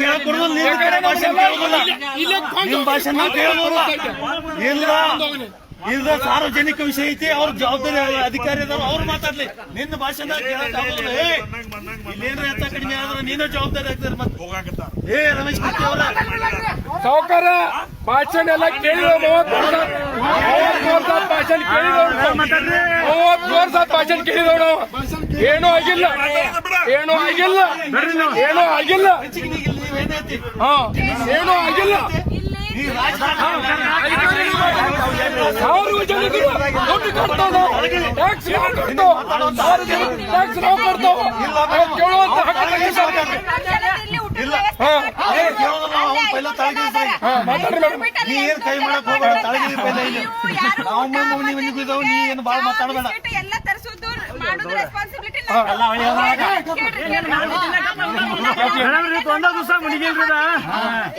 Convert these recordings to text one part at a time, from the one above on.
ಕೇಳಕ್ ನಿಮ್ಮ ಕಡೆ ಭಾಷೆ ಕೇಳೋದಿಲ್ಲ. ನಿಮ್ ಭಾಷೆ ನಾವು ಕೇಳೋದಿಲ್ಲ. ಇಲ್ಲ ಇಲ್ಲ ಸಾರ್ವಜನಿಕ ವಿಷಯ ಐತಿ ಅವ್ರ ಜವಾಬ್ದಾರಿ ಅಧಿಕಾರಿ ಅದಾರ ಅವ್ರು ಮಾತಾಡ್ಲಿ. ನಿನ್ನ ಭಾಷಣ ಇಲ್ಲೇನ್ರ ಎತ್ತ ಕಡಿಮೆ ಆದ್ರೆ ನೀನು ಜವಾಬ್ದಾರಿ ಆಗ್ತಾರೆ ಮತ್ತೆ? ಏ ರಮೇಶ್ ಕುಟ್ಟಿ ಅವರ. ಸಾವುಕಾರ ಭಾಷಣ ಎಲ್ಲ ಕೇಳಿರೋ ಮೂವತ್ತು ಭಾಷಣ ಕೇಳಿದವ್ರು ಮೂವತ್ತು ವರ್ಷ ಭಾಷಣ ಕೇಳಿದವ್ರು ಏನೂ ಆಗಿಲ್ಲ. ಏನೂ ಆಗಿಲ್ಲ. ಏನೂ ಆಗಿಲ್ಲ. ಏನೂ ಆಗಿಲ್ಲ. ಸಾವಿರ ಜನರಿಗೆ ದುಡ್ಡು ಕೊಡ್ತಾವ ಟ್ಯಾಕ್ಸ್ ಸಾವಿರ ಟ್ಯಾಕ್ಸ್ ನಾವು ಕೊಡ್ತಾವ ಕೇಳುವಂತ ಮಾತಾಡ್ರಿ ಮೇಡಮ್. ನೀ ಏನ್ ಕೈ ಮಾಡಕ್ ಹೋಗ್ಬೇಡ ತಾಳ್ಗಿರಿ ಪೈಲ ಇಲ್ಲಿ ನಾವು ಮುಂದೆ ನೀವು ನೀ ಏನು ಬಾಳ ಮಾತಾಡ್ಬೇಡ. ಎಲ್ಲ ತರಿಸೋದು ಮಾಡೋದು ರೆಸ್ಪಾನ್ಸಿಬಿಲಿಟಿ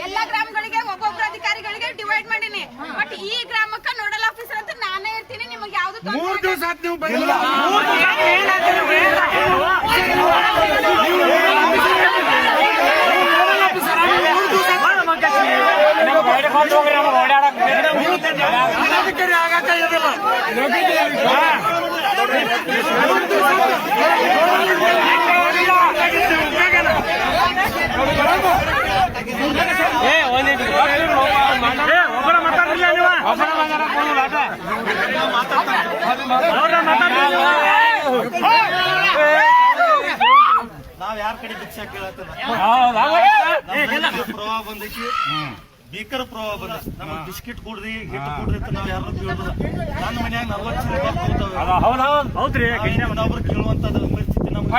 ಎಲ್ಲಾ ಗ್ರಾಮಗಳಿಗೆ ಅಧಿಕಾರಿಗಳಿಗೆ ಡಿವೈಡ್ ಮಾಡೀನಿ ಬಟ್ ಈ ಗ್ರಾಮಕ್ಕ ನೋಡಲ್ ಆಫೀಸರ್ ಅಂತ ನಾನೇ ಇರ್ತೀನಿ ನಿಮಗೆ ಯಾವ್ದು ತೊಂದ್ರೆ ಇಲ್ಲ. ನಾವ್ ಯಾರ ಕಡೆ ಭಿಕ್ಷಾ ಪ್ರವಾಹ ಬಂದೈತಿ. ಬೀಕರ್ ಪ್ರವಾಹ ಬಂದ ನಮಗ್ ಬಿಸ್ಕಿಟ್ ಕೊಡ್ರಿ ಹಿಟ್ಟು ಕೊಡ್ರಿ ಅಂತ ನಾವ್ ಯಾರು ಕೇಳುದಿಲ್ಲ. ನನ್ನ ಮನ್ಯಾಗ ನಲ್ವತ್ತು ರೂಪಾಯಿ ಹೌದ್ರಿ ಇನ್ನೊಬ್ರು ಕೇಳುವಂತದ ಪರಿಸ್ಥಿತಿ ನಮ್ಗೆ